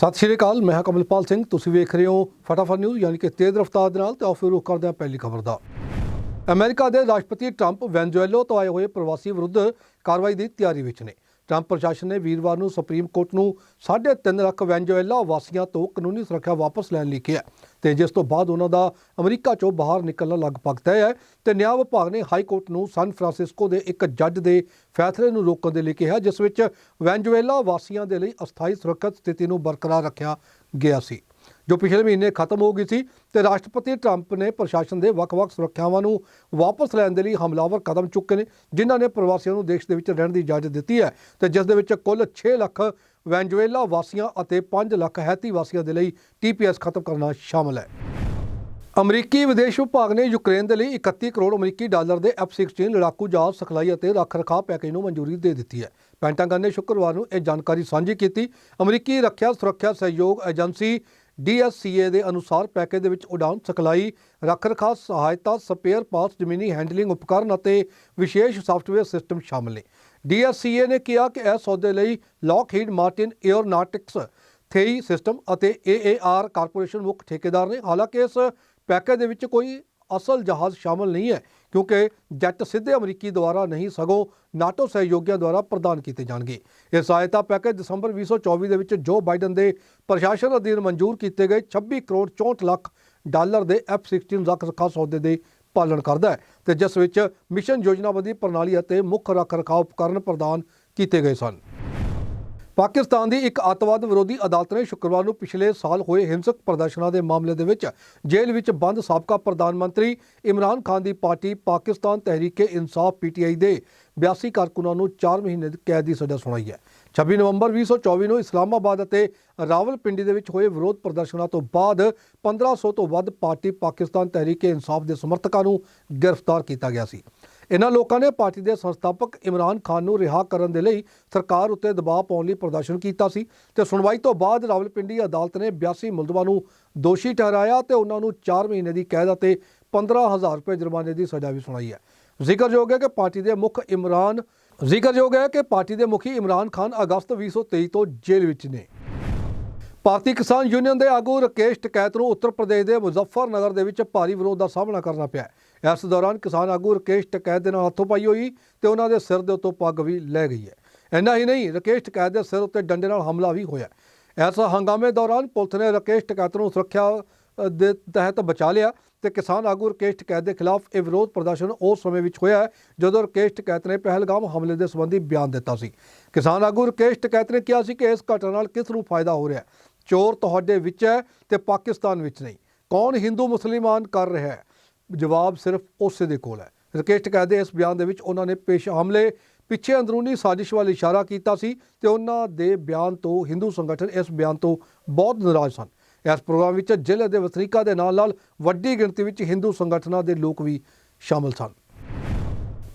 ਸਤਿ ਸ਼੍ਰੀ ਅਕਾਲ, ਮੈਂ ਹਾਂ ਕਮਲਪਾਲ ਸਿੰਘ। ਤੁਸੀਂ ਵੇਖ ਰਹੇ ਹੋ ਫਟਾਫਟ ਨਿਊਜ਼, ਯਾਨੀ ਕਿ ਤੇਜ਼ ਰਫ਼ਤਾਰ ਦੇ ਨਾਲ ਤੇ ਆਓ ਫਿਰ ਰੁਕ ਕਰਦੇ ਹਾਂ ਪਹਿਲੀ ਖਬਰ ਦਾ। ਅਮਰੀਕਾ ਦੇ ਰਾਸ਼ਟਰਪਤੀ ਟਰੰਪ ਵੈਨਜ਼ੂਏਲਾ ਤੋਂ ਆਏ ਹੋਏ ਪ੍ਰਵਾਸੀ ਵਿਰੁੱਧ ਕਾਰਵਾਈ ਦੀ ਤਿਆਰੀ ਵਿੱਚ ਨੇ। ਟਰੰਪ ਪ੍ਰਸ਼ਾਸਨ ਨੇ ਵੀਰਵਾਰ ਨੂੰ ਸੁਪਰੀਮ ਕੋਰਟ ਨੂੰ 3.5 ਲੱਖ ਵੈਨਜ਼ੂਏਲਾ ਵਾਸੀਆਂ ਤੋਂ ਕਾਨੂੰਨੀ ਸੁਰੱਖਿਆ ਵਾਪਸ ਲੈਣ ਲਈ ਕਿਹਾ ਤੇ ਜਿਸ ਤੋਂ ਬਾਅਦ ਉਹਨਾਂ ਦਾ ਅਮਰੀਕਾ ਚੋਂ ਬਾਹਰ ਨਿਕਲਣਾ ਲਗਭਗ ਤੈਅ ਹੈ ਤੇ ਨਿਆਂ ਵਿਭਾਗ ਨੇ ਹਾਈ ਕੋਰਟ ਨੂੰ ਸਨ ਫਰਾਂਸਿਸਕੋ ਦੇ ਇੱਕ ਜੱਜ ਦੇ ਫੈਸਲੇ ਨੂੰ ਰੋਕਣ ਦੇ ਲਈ ਕਿਹਾ, ਜਿਸ ਵਿੱਚ ਵੈਨਜ਼ੂਏਲਾ ਵਾਸੀਆਂ ਦੇ ਲਈ ਅਸਥਾਈ ਸੁਰੱਖਿਅਤ ਸਥਿਤੀ ਨੂੰ ਬਰਕਰਾਰ ਰੱਖਿਆ ਗਿਆ ਸੀ। ਜੋ ਪਿਛਲੇ ਮਹੀਨੇ ਖਤਮ ਹੋ ਗਈ ਸੀ ਤੇ ਰਾਸ਼ਟਰਪਤੀ ਟਰੰਪ ਨੇ ਪ੍ਰਸ਼ਾਸਨ ਦੇ ਵੱਖ-ਵੱਖ ਸੁਰੱਖਿਆਵਾਂ ਨੂੰ ਵਾਪਸ ਲੈਣ ਦੇ ਲਈ ਹਮਲਾਵਰ ਕਦਮ ਚੁੱਕੇ ਨੇ, ਜਿਨ੍ਹਾਂ ਨੇ ਪ੍ਰਵਾਸੀਆਂ ਨੂੰ ਦੇਸ਼ ਦੇ ਵਿੱਚ ਰਹਿਣ ਦੀ ਇਜਾਜ਼ਤ ਦਿੱਤੀ ਹੈ ਤੇ ਜਿਸ ਦੇ ਵਿੱਚ ਕੁੱਲ 6 ਲੱਖ ਵੈਨਜ਼ੂਏਲਾ ਵਾਸੀਆਂ ਅਤੇ 5 ਲੱਖ ਹੈਤੀ ਵਾਸੀਆਂ ਦੇ ਲਈ ਟੀਪੀਐਸ ਖਤਮ ਕਰਨਾ ਸ਼ਾਮਲ ਹੈ। ਅਮਰੀਕੀ ਵਿਦੇਸ਼ ਵਿਭਾਗ ਨੇ ਯੂਕਰੇਨ ਦੇ ਲਈ 31 ਕਰੋੜ ਅਮਰੀਕੀ ਡਾਲਰ ਦੇ F-16 ਲੜਾਕੂ ਜਹਾਜ਼ ਸਿਖਲਾਈ ਅਤੇ ਰੱਖ-ਰਖਾਅ ਪੈਕੇਜ ਨੂੰ ਮਨਜ਼ੂਰੀ ਦੇ ਦਿੱਤੀ ਹੈ। ਪੈਂਟਾਗਨ ਨੇ ਸ਼ੁੱਕਰਵਾਰ ਨੂੰ ਇਹ ਜਾਣਕਾਰੀ ਸਾਂਝੀ ਕੀਤੀ। ਅਮਰੀਕੀ ਰੱਖਿਆ ਸੁਰੱਖਿਆ ਸਹਿਯੋਗ ਏਜੰਸੀ DSCA ਦੇ ਅਨੁਸਾਰ ਪੈਕੇਜ ਦੇ ਵਿੱਚ ਉਡਾਨ ਸਿਖਲਾਈ, ਰੱਖ-ਰਖਾਅ, ਸਹਾਇਤਾ, ਸਪੇਅਰ ਪਾਰਟਸ, ਜ਼ਮੀਨੀ ਹੈਂਡਲਿੰਗ ਉਪਕਰਨ ਅਤੇ ਵਿਸ਼ੇਸ਼ ਸਾਫਟਵੇਅਰ ਸਿਸਟਮ ਸ਼ਾਮਲ ਨੇ। DSCA ਨੇ ਕਿਹਾ ਕਿ ਇਸ ਸੌਦੇ ਲਈ ਲੌਕਹੀਡ ਮਾਰਟਿਨ 에ਅਰਨਾਟਿਕਸ ਥੇਈ ਸਿਸਟਮ ਅਤੇ AAR ਕਾਰਪੋਰੇਸ਼ਨ ਮੁੱਖ ਠੇਕੇਦਾਰ ਨੇ। ਹਾਲਾਂਕਿ ਇਸ ਪੈਕੇਜ ਦੇ ਵਿੱਚ ਕੋਈ ਅਸਲ ਜਹਾਜ਼ ਸ਼ਾਮਲ ਨਹੀਂ ਹੈ। ਕਿਉਂਕਿ ਜੈਟ ਸਿੱਧੇ ਅਮਰੀਕੀ ਦੁਆਰਾ ਨਹੀਂ, ਸਗੋਂ ਨਾਟੋ ਸਹਿਯੋਗੀਆਂ ਦੁਆਰਾ ਪ੍ਰਦਾਨ ਕੀਤੇ ਜਾਣਗੇ। ਇਹ ਸਹਾਇਤਾ ਪੈਕੇਜ ਦਸੰਬਰ 2024 ਦੇ ਵਿੱਚ ਜੋ ਬਾਈਡਨ ਦੇ ਪ੍ਰਸ਼ਾਸਨ ਅਧੀਨ ਮਨਜ਼ੂਰ ਕੀਤੇ ਗਏ 26 ਕਰੋੜ 64 ਲੱਖ ਡਾਲਰ ਦੇ F-16 ਰੱਖ ਰਖਾਅ ਸੌਦੇ ਦੇ ਪਾਲਣ ਕਰਦਾ ਹੈ ਤੇ ਜਿਸ ਵਿੱਚ ਮਿਸ਼ਨ ਯੋਜਨਾਬੰਦੀ ਪ੍ਰਣਾਲੀ ਅਤੇ ਮੁੱਖ ਰੱਖ ਰਖਾਅ ਉਪਕਰਨ ਪ੍ਰਦਾਨ ਕੀਤੇ ਗਏ ਸਨ। ਪਾਕਿਸਤਾਨ ਦੀ ਇੱਕ ਅੱਤਵਾਦ ਵਿਰੋਧੀ ਅਦਾਲਤ ਨੇ ਸ਼ੁੱਕਰਵਾਰ ਨੂੰ ਪਿਛਲੇ ਸਾਲ ਹੋਏ ਹਿੰਸਕ ਪ੍ਰਦਰਸ਼ਨਾਂ ਦੇ ਮਾਮਲੇ ਦੇ ਵਿੱਚ ਜੇਲ੍ਹ ਵਿੱਚ ਬੰਦ ਸਾਬਕਾ ਪ੍ਰਧਾਨ ਮੰਤਰੀ ਇਮਰਾਨ ਖਾਨ ਦੀ ਪਾਰਟੀ ਪਾਕਿਸਤਾਨ ਤਹਿਰੀਕੇ ਇਨਸਾਫ ਪੀਟੀਆਈ ਦੇ 82 ਕਾਰਕੁਨਾਂ ਨੂੰ 4 ਮਹੀਨੇ ਦੀ ਕੈਦ ਦੀ ਸਜ਼ਾ ਸੁਣਾਈ ਹੈ। 26 ਨਵੰਬਰ 2024 ਨੂੰ ਇਸਲਾਮਾਬਾਦ ਅਤੇ ਰਾਵਲਪਿੰਡੀ ਦੇ ਵਿੱਚ ਹੋਏ ਵਿਰੋਧ ਪ੍ਰਦਰਸ਼ਨਾਂ ਤੋਂ ਬਾਅਦ 1500 ਤੋਂ ਵੱਧ ਪਾਰਟੀ ਪਾਕਿਸਤਾਨ ਤਹਿਰੀਕੇ ਇਨਸਾਫ ਦੇ ਸਮਰਥਕਾਂ ਨੂੰ ਗ੍ਰਿਫਤਾਰ ਕੀਤਾ ਗਿਆ ਸੀ। ਇਹਨਾਂ ਲੋਕਾਂ ਨੇ ਪਾਰਟੀ ਦੇ ਸੰਸਥਾਪਕ ਇਮਰਾਨ ਖਾਨ ਨੂੰ ਰਿਹਾ ਕਰਨ ਦੇ ਲਈ ਸਰਕਾਰ ਉੱਤੇ ਦਬਾਅ ਪਾਉਣ ਲਈ ਪ੍ਰਦਰਸ਼ਨ ਕੀਤਾ ਸੀ ਤੇ ਸੁਣਵਾਈ ਤੋਂ ਬਾਅਦ ਰਾਵਲਪਿੰਡੀ ਅਦਾਲਤ ਨੇ 82 ਮੁਲਜ਼ਮਾਂ ਨੂੰ ਦੋਸ਼ੀ ਠਹਿਰਾਇਆ ਤੇ ਉਹਨਾਂ ਨੂੰ 4 ਮਹੀਨੇ ਦੀ ਕੈਦ ਅਤੇ 15000 ਰੁਪਏ ਜੁਰਮਾਨੇ ਦੀ ਸਜ਼ਾ ਵੀ ਸੁਣਾਈ ਹੈ ਜ਼ਿਕਰਯੋਗ ਹੈ ਕਿ ਪਾਰਟੀ ਦੇ ਮੁੱਖ ਇਮਰਾਨ, ਜ਼ਿਕਰਯੋਗ ਹੈ ਕਿ ਪਾਰਟੀ ਦੇ ਮੁਖੀ ਇਮਰਾਨ ਖਾਨ ਅਗਸਤ 2023 ਤੋਂ ਜੇਲ੍ਹ ਵਿੱਚ ਨੇ ਭਾਰਤੀ ਕਿਸਾਨ ਯੂਨੀਅਨ ਦੇ ਆਗੂ ਰਕੇਸ਼ ਟਕੈਤ ਨੂੰ ਉੱਤਰ ਪ੍ਰਦੇਸ਼ ਦੇ ਮੁਜ਼ੱਫਰਨਗਰ ਦੇ ਵਿੱਚ ਭਾਰੀ ਵਿਰੋਧ ਦਾ ਸਾਹਮਣਾ ਕਰਨਾ ਪਿਆ ਹੈ। ਇਸ ਦੌਰਾਨ ਕਿਸਾਨ ਆਗੂ ਰਕੇਸ਼ ਟਕੈਤ ਦੇ ਨਾਲ ਹੱਥੋਂ ਪਾਈ ਹੋਈ ਤੇ ਉਹਨਾਂ ਦੇ ਸਿਰ ਦੇ ਉੱਤੋਂ ਪੱਗ ਵੀ ਲੈ ਗਈ ਹੈ। ਇੰਨਾ ਹੀ ਨਹੀਂ, ਰਕੇਸ਼ ਟਕੈਤ ਦੇ ਸਿਰ ਉੱਤੇ ਡੰਡੇ ਨਾਲ ਹਮਲਾ ਵੀ ਹੋਇਆ ਇਸ ਹੰਗਾਮੇ ਦੌਰਾਨ ਪੁਲਿਸ ਨੇ ਰਕੇਸ਼ ਟਕੈਤ ਨੂੰ ਸੁਰੱਖਿਆ ਦੇ ਤਹਿਤ ਬਚਾ ਲਿਆ ਤੇ ਕਿਸਾਨ ਆਗੂ ਰਕੇਸ਼ ਟਕੈਤ ਦੇ ਖਿਲਾਫ ਇਹ ਵਿਰੋਧ ਪ੍ਰਦਰਸ਼ਨ ਉਸ ਸਮੇਂ ਵਿੱਚ ਹੋਇਆ ਜਦੋਂ ਰਕੇਸ਼ ਟਕੈਤ ਨੇ ਪਹਿਲਗਾਮ ਹਮਲੇ ਦੇ ਸੰਬੰਧੀ ਬਿਆਨ ਦਿੱਤਾ ਸੀ। ਕਿਸਾਨ ਆਗੂ ਰਕੇਸ਼ ਟਕੈਤ ਨੇ ਕਿਹਾ ਸੀ ਕਿ ਇਸ ਘਟਨਾ ਨਾਲ ਕਿਸ ਨੂੰ ਫਾਇਦਾ ਹੋ ਰਿਹਾ ਚੋਰ ਤੁਹਾਡੇ ਵਿੱਚ ਹੈ ਤੇ ਪਾਕਿਸਤਾਨ ਵਿੱਚ ਨਹੀਂ। ਕੌਣ ਹਿੰਦੂ, ਮੁਸਲਮਾਨ ਕਰ ਰਿਹਾ ਹੈ? ਜਵਾਬ ਸਿਰਫ ਉਸੇ ਦੇ ਕੋਲ ਹੈ। ਰਕੇਸ਼ ਟਕੈਤ ਦੇ ਇਸ ਬਿਆਨ ਦੇ ਵਿੱਚ ਉਹਨਾਂ ਨੇ ਪੇਸ਼ ਹਮਲੇ, ਪਿੱਛੇ ਅੰਦਰੂਨੀ ਸਾਜ਼ਿਸ਼ ਵੱਲ ਇਸ਼ਾਰਾ ਕੀਤਾ ਸੀ ਤੇ ਉਹਨਾਂ ਦੇ ਬਿਆਨ ਤੋਂ ਹਿੰਦੂ ਸੰਗਠਨ ਇਸ ਬਿਆਨ ਤੋਂ ਬਹੁਤ ਨਾਰਾਜ਼ ਸਨ। ਇਸ ਪ੍ਰੋਗਰਾਮ ਵਿੱਚ ਜ਼ਿਲ੍ਹੇ ਦੇ ਵਸਨੀਕਾਂ ਦੇ ਨਾਲ ਨਾਲ ਵੱਡੀ ਗਿਣਤੀ ਵਿੱਚ ਹਿੰਦੂ ਸੰਗਠਨਾਂ ਦੇ ਲੋਕ ਵੀ ਸ਼ਾਮਲ ਸਨ।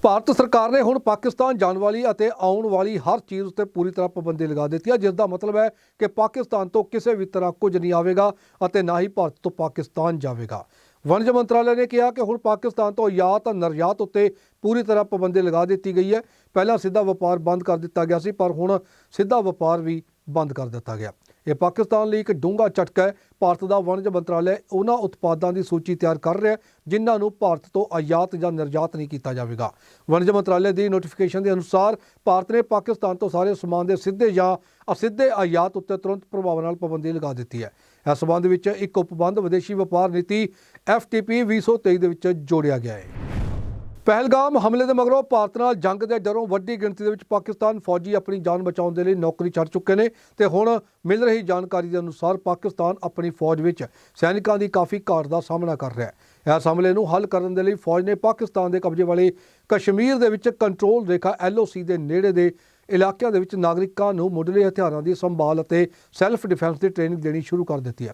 ਭਾਰਤ ਸਰਕਾਰ ਨੇ ਹੁਣ ਪਾਕਿਸਤਾਨ ਜਾਣ ਵਾਲੀ ਅਤੇ ਆਉਣ ਵਾਲੀ ਹਰ ਚੀਜ਼ ਉੱਤੇ ਪੂਰੀ ਤਰ੍ਹਾਂ ਪਾਬੰਦੀ ਲਗਾ ਦਿੱਤੀ ਹੈ ਜਿਸ ਦਾ ਮਤਲਬ ਹੈ ਕਿ ਪਾਕਿਸਤਾਨ ਤੋਂ ਕਿਸੇ ਵੀ ਤਰ੍ਹਾਂ ਕੁਝ ਨਹੀਂ ਆਵੇਗਾ ਅਤੇ ਨਾ ਹੀ ਭਾਰਤ ਤੋਂ ਪਾਕਿਸਤਾਨ ਜਾਵੇਗਾ। ਵਣਜ ਮੰਤਰਾਲੇ ਨੇ ਕਿਹਾ ਕਿ ਹੁਣ ਪਾਕਿਸਤਾਨ ਤੋਂ ਆਯਾਤ ਨਿਰਯਾਤ ਉੱਤੇ ਪੂਰੀ ਤਰ੍ਹਾਂ ਪਾਬੰਦੀ ਲਗਾ ਦਿੱਤੀ ਗਈ ਹੈ। ਪਹਿਲਾਂ ਸਿੱਧਾ ਵਪਾਰ ਬੰਦ ਕਰ ਦਿੱਤਾ ਗਿਆ ਸੀ, ਪਰ ਹੁਣ ਸਿੱਧਾ ਵਪਾਰ ਵੀ ਬੰਦ ਕਰ ਦਿੱਤਾ ਗਿਆ। ਇਹ ਪਾਕਿਸਤਾਨ ਲਈ ਇੱਕ ਡੂੰਘਾ ਝਟਕਾ ਹੈ। ਭਾਰਤ ਦਾ ਵਣਜ ਮੰਤਰਾਲੇ ਉਹਨਾਂ ਉਤਪਾਦਾਂ ਦੀ ਸੂਚੀ ਤਿਆਰ ਕਰ ਰਿਹਾ ਹੈ, ਜਿਨ੍ਹਾਂ ਨੂੰ ਭਾਰਤ ਤੋਂ ਆਯਾਤ ਜਾਂ ਨਿਰਯਾਤ ਨਹੀਂ ਕੀਤਾ ਜਾਵੇਗਾ। ਵਣਜ ਮੰਤਰਾਲੇ ਦੀ ਨੋਟੀਫਿਕੇਸ਼ਨ ਦੇ ਅਨੁਸਾਰ ਭਾਰਤ ਨੇ ਪਾਕਿਸਤਾਨ ਤੋਂ ਸਾਰੇ ਸਮਾਨ ਦੇ ਸਿੱਧੇ ਜਾਂ ਅਸਿੱਧੇ ਆਯਾਤ ਉੱਤੇ ਤੁਰੰਤ ਪ੍ਰਭਾਵ ਨਾਲ ਪਾਬੰਦੀ ਲਗਾ ਦਿੱਤੀ ਹੈ। ਇਸ ਸਬੰਧ ਵਿੱਚ ਇੱਕ ਉਪਬੰਧ ਵਿਦੇਸ਼ੀ ਵਪਾਰ ਨੀਤੀ FTP 2023 ਦੇ ਵਿੱਚ ਜੋੜਿਆ ਗਿਆ ਹੈ। ਪਹਿਲਗਾਮ ਹਮਲੇ ਦੇ ਮਗਰੋਂ ਭਾਰਤ ਨਾਲ ਜੰਗ ਦੇ ਡਰੋਂ ਵੱਡੀ ਗਿਣਤੀ ਦੇ ਵਿੱਚ ਪਾਕਿਸਤਾਨ ਫੌਜੀ ਆਪਣੀ ਜਾਨ ਬਚਾਉਣ ਦੇ ਲਈ ਨੌਕਰੀ ਛੱਡ ਚੁੱਕੇ ਨੇ ਤੇ ਹੁਣ ਮਿਲ ਰਹੀ ਜਾਣਕਾਰੀ ਦੇ ਅਨੁਸਾਰ ਪਾਕਿਸਤਾਨ ਆਪਣੀ ਫੌਜ ਵਿੱਚ ਸੈਨਿਕਾਂ ਦੀ ਕਾਫੀ ਘਾਟ ਦਾ ਸਾਹਮਣਾ ਕਰ ਰਿਹਾ ਹੈ। ਇਸ ਹਮਲੇ ਨੂੰ ਹੱਲ ਕਰਨ ਦੇ ਲਈ ਫੌਜ ਨੇ ਪਾਕਿਸਤਾਨ ਦੇ ਕਬਜ਼ੇ ਵਾਲੇ ਕਸ਼ਮੀਰ ਦੇ ਵਿੱਚ ਕੰਟਰੋਲ ਰੇਖਾ LOC ਦੇ ਨੇੜੇ ਦੇ ਇਲਾਕਿਆਂ ਦੇ ਵਿੱਚ ਨਾਗਰਿਕਾਂ ਨੂੰ ਮੁੱਢਲੇ ਹਥਿਆਰਾਂ ਦੀ ਸੰਭਾਲ ਅਤੇ ਸੈਲਫ ਡਿਫੈਂਸ ਦੀ ਟ੍ਰੇਨਿੰਗ ਦੇਣੀ ਸ਼ੁਰੂ ਕਰ ਦਿੱਤੀ ਹੈ।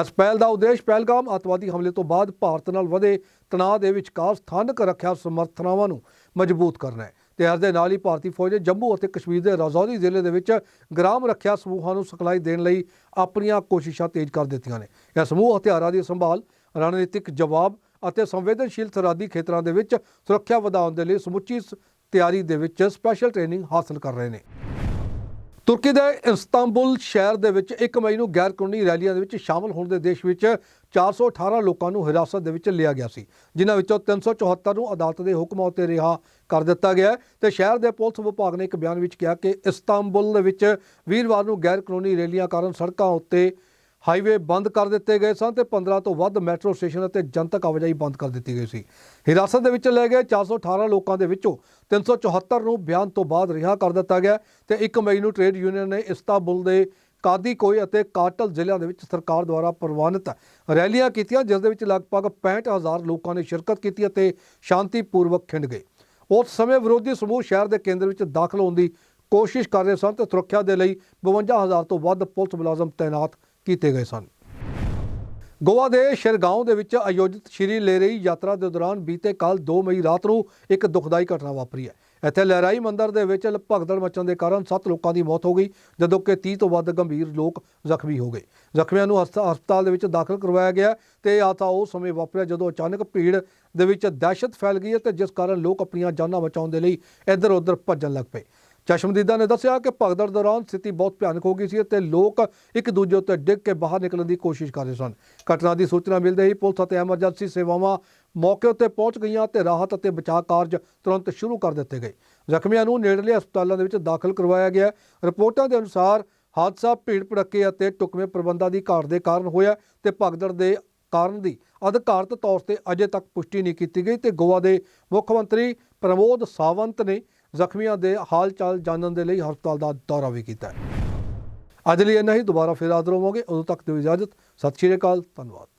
ਇਸ ਪਹਿਲ ਦਾ ਉਦੇਸ਼ ਪਹਿਲਗਾਮ ਅੱਤਵਾਦੀ ਹਮਲੇ ਤੋਂ ਬਾਅਦ ਭਾਰਤ ਨਾਲ ਵਧੇ ਤਣਾਅ ਦੇ ਵਿਚਕਾਰ ਸਥਾਨਕ ਰੱਖਿਆ ਸਮਰਥਨਾਵਾਂ ਨੂੰ ਮਜ਼ਬੂਤ ਕਰਨਾ ਹੈ ਤੇ ਇਸ ਦੇ ਨਾਲ ਹੀ ਭਾਰਤੀ ਫੌਜ ਨੇ ਜੰਮੂ ਅਤੇ ਕਸ਼ਮੀਰ ਦੇ ਰਾਜੌਰੀ ਜ਼ਿਲ੍ਹੇ ਦੇ ਵਿੱਚ ਗ੍ਰਾਮ ਰੱਖਿਆ ਸਮੂਹਾਂ ਨੂੰ ਸਿਖਲਾਈ ਦੇਣ ਲਈ ਆਪਣੀਆਂ ਕੋਸ਼ਿਸ਼ਾਂ ਤੇਜ਼ ਕਰ ਦਿੱਤੀਆਂ ਨੇ। ਇਹ ਸਮੂਹ ਹਥਿਆਰਾਂ ਦੀ ਸੰਭਾਲ, ਰਣਨੀਤਿਕ ਜਵਾਬ ਅਤੇ ਸੰਵੇਦਨਸ਼ੀਲ ਸਰਹੱਦੀ ਖੇਤਰਾਂ ਦੇ ਵਿੱਚ ਸੁਰੱਖਿਆ ਵਧਾਉਣ ਦੇ ਲਈ ਸਮੁੱਚੀ ਸ- ਤਿਆਰੀ ਦੇ ਵਿੱਚ ਸਪੈਸ਼ਲ ਟ੍ਰੇਨਿੰਗ ਹਾਸਲ ਕਰ ਰਹੇ ਨੇ। ਤੁਰਕੀ ਦੇ ਇਸਤਾਂਬੁਲ ਸ਼ਹਿਰ ਦੇ ਵਿੱਚ 1 ਮਈ ਨੂੰ ਗੈਰ ਕਾਨੂੰਨੀ ਰੈਲੀਆਂ ਦੇ ਵਿੱਚ ਸ਼ਾਮਲ ਹੋਣ ਦੇ ਦੇਸ਼ ਵਿੱਚ 418 ਲੋਕਾਂ ਨੂੰ ਹਿਰਾਸਤ ਦੇ ਵਿੱਚ ਲਿਆ ਗਿਆ ਸੀ, ਜਿਨ੍ਹਾਂ ਵਿੱਚੋਂ 374 ਨੂੰ ਅਦਾਲਤ ਦੇ ਹੁਕਮਾਂ ਉੱਤੇ ਰਿਹਾ ਕਰ ਦਿੱਤਾ ਗਿਆ ਹੈ। ਤੇ ਸ਼ਹਿਰ ਦੇ ਪੁਲਿਸ ਵਿਭਾਗ ਨੇ ਇੱਕ ਬਿਆਨ ਵਿੱਚ ਕਿਹਾ ਕਿ ਇਸਤਾਂਬੁਲ ਦੇ ਵਿੱਚ ਵੀਰਵਾਰ ਨੂੰ ਗੈਰ ਕਾਨੂੰਨੀ ਰੈਲੀਆਂ ਕਾਰਨ ਸੜਕਾਂ ਉੱਤੇ ਹਾਈਵੇ ਬੰਦ ਕਰ ਦਿੱਤੇ ਗਏ ਸਨ ਤੇ 15 ਤੋਂ ਵੱਧ ਮੈਟਰੋ ਸਟੇਸ਼ਨ ਅਤੇ ਜਨਤਕ ਆਵਾਜਾਈ ਬੰਦ ਕਰ ਦਿੱਤੀ ਗਈ ਸੀ। ਹਿਰਾਸਤ ਦੇ ਵਿੱਚ ਲਏ ਗਏ 418 ਲੋਕਾਂ ਦੇ ਵਿੱਚੋਂ 374 ਨੂੰ ਬਿਆਨ ਤੋਂ ਬਾਅਦ ਰਿਹਾ ਕਰ ਦਿੱਤਾ ਗਿਆ ਤੇ 1 ਮਈ ਨੂੰ ਟ੍ਰੇਡ ਯੂਨੀਅਨ ਨੇ ਇਸਤਾਂਬੁਲ ਦੇ ਕਾਦੀਕੋਈ ਅਤੇ ਕਾਟਲ ਜ਼ਿਲ੍ਹਿਆਂ ਦੇ ਵਿੱਚ ਸਰਕਾਰ ਦੁਆਰਾ ਪ੍ਰਵਾਨਿਤ ਰੈਲੀਆਂ ਕੀਤੀਆਂ, ਜਿਸ ਦੇ ਵਿੱਚ ਲਗਭਗ 65000 ਲੋਕਾਂ ਨੇ ਸ਼ਿਰਕਤ ਕੀਤੀ ਅਤੇ ਸ਼ਾਂਤੀਪੂਰਵਕ ਖਿੰਡ ਗਏ। ਉਸ ਸਮੇਂ ਵਿਰੋਧੀ ਸਮੂਹ ਸ਼ਹਿਰ ਦੇ ਕੇਂਦਰ ਵਿੱਚ ਦਾਖਲ ਹੋਣ ਦੀ ਕੋਸ਼ਿਸ਼ ਕਰ ਰਹੇ ਸਨ ਤੇ ਸੁਰੱਖਿਆ ਦੇ ਲਈ 52000 ਤੋਂ ਵੱਧ ਪੁਲਿਸ ਮੁਲਾਜ਼ਮ ਤਾਇਨਾਤ ਕੀਤੇ ਗਏ ਸਨ। ਗੋਆ ਦੇ ਸ਼ਿਰਗਾਓਂ ਦੇ ਵਿੱਚ ਆਯੋਜਿਤ ਸ਼੍ਰੀ ਲੇਰਈ ਯਾਤਰਾ ਦੇ ਦੌਰਾਨ ਬੀਤੇ ਕੱਲ 2 ਮਈ ਰਾਤ ਨੂੰ ਇੱਕ ਦੁਖਦਾਈ ਘਟਨਾ ਵਾਪਰੀ ਹੈ। ਇੱਥੇ ਲਹਿਰਾਈ ਮੰਦਰ ਦੇ ਵਿੱਚ ਭਗਦੜ ਮਚਣ ਦੇ ਕਾਰਨ 7 ਲੋਕਾਂ ਦੀ ਮੌਤ ਹੋ ਗਈ, ਜਦੋਂ ਕਿ 30 ਤੋਂ ਵੱਧ ਗੰਭੀਰ ਲੋਕ ਜ਼ਖਮੀ ਹੋ ਗਏ। ਜ਼ਖਮੀਆਂ ਨੂੰ ਹਸਪ- ਹਸਪਤਾਲ ਦੇ ਵਿੱਚ ਦਾਖਲ ਕਰਵਾਇਆ ਗਿਆ ਤੇ ਆ ਤਾਂ ਉਹ ਸਮੇਂ ਵਾਪਰਿਆ ਜਦੋਂ ਅਚਾਨਕ ਭੀੜ ਦੇ ਵਿੱਚ ਦਹਿਸ਼ਤ ਫੈਲ ਗਈ ਅਤੇ ਜਿਸ ਕਾਰਨ ਲੋਕ ਆਪਣੀਆਂ ਜਾਨਾਂ ਬਚਾਉਣ ਦੇ ਲਈ ਇੱਧਰ ਉੱਧਰ ਭੱਜਣ ਲੱਗ ਪਏ। ਚਸ਼ਮਦੀਦਾਂ ਨੇ ਦੱਸਿਆ ਕਿ ਭਗਦੜ ਦੌਰਾਨ ਸਥਿਤੀ ਬਹੁਤ ਭਿਆਨਕ ਹੋ ਗਈ ਸੀ ਅਤੇ ਲੋਕ ਇੱਕ ਦੂਜੇ ਉੱਤੇ ਡਿੱਗ ਕੇ ਬਾਹਰ ਨਿਕਲਣ ਦੀ ਕੋਸ਼ਿਸ਼ ਕਰ ਰਹੇ ਸਨ। ਘਟਨਾ ਦੀ ਸੂਚਨਾ ਮਿਲਦੇ ਹੀ ਪੁਲਿਸ ਅਤੇ ਐਮਰਜੈਂਸੀ ਸੇਵਾਵਾਂ ਮੌਕੇ ਉੱਤੇ ਪਹੁੰਚ ਗਈਆਂ ਤੇ ਰਾਹਤ ਅਤੇ ਬਚਾਅ ਕਾਰਜ ਤੁਰੰਤ ਸ਼ੁਰੂ ਕਰ ਦਿੱਤੇ ਗਏ। ਜ਼ਖਮੀਆਂ ਨੂੰ ਨੇੜਲੇ ਹਸਪਤਾਲਾਂ ਦੇ ਵਿੱਚ ਦਾਖਲ ਕਰਵਾਇਆ ਗਿਆ। ਰਿਪੋਰਟਾਂ ਦੇ ਅਨੁਸਾਰ ਹਾਦਸਾ ਭੀੜ ਭੜੱਕੇ ਅਤੇ ਟੁਕਵੇਂ ਪ੍ਰਬੰਧਾਂ ਦੀ ਘਾਟ ਦੇ ਕਾਰਨ ਹੋਇਆ ਤੇ ਭਗਦੜ ਦੇ ਕਾਰਨ ਦੀ ਅਧਿਕਾਰਤ ਤੌਰ ਤੇ ਅਜੇ ਤੱਕ ਪੁਸ਼ਟੀ ਨਹੀਂ ਕੀਤੀ ਗਈ ਤੇ ਗੋਆ ਦੇ ਮੁੱਖ ਮੰਤਰੀ ਪ੍ਰਮੋਦ ਸਾਵੰਤ ਨੇ ਜ਼ਖਮੀਆਂ ਦੇ ਹਾਲ ਚਾਲ ਜਾਣਨ ਦੇ ਲਈ ਹਸਪਤਾਲ ਦਾ ਦੌਰਾ ਵੀ ਕੀਤਾ ਹੈ। ਅੱਜ ਲਈ ਇੰਨਾ ਹੀ। ਦੁਬਾਰਾ ਫਿਰ ਹਾਜ਼ਰ ਹੋਵਾਂਗੇ। ਉਦੋਂ ਤੱਕ ਦਿਓ ਇਜਾਜ਼ਤ। ਸਤਿ ਸ਼੍ਰੀ ਅਕਾਲ। ਧੰਨਵਾਦ।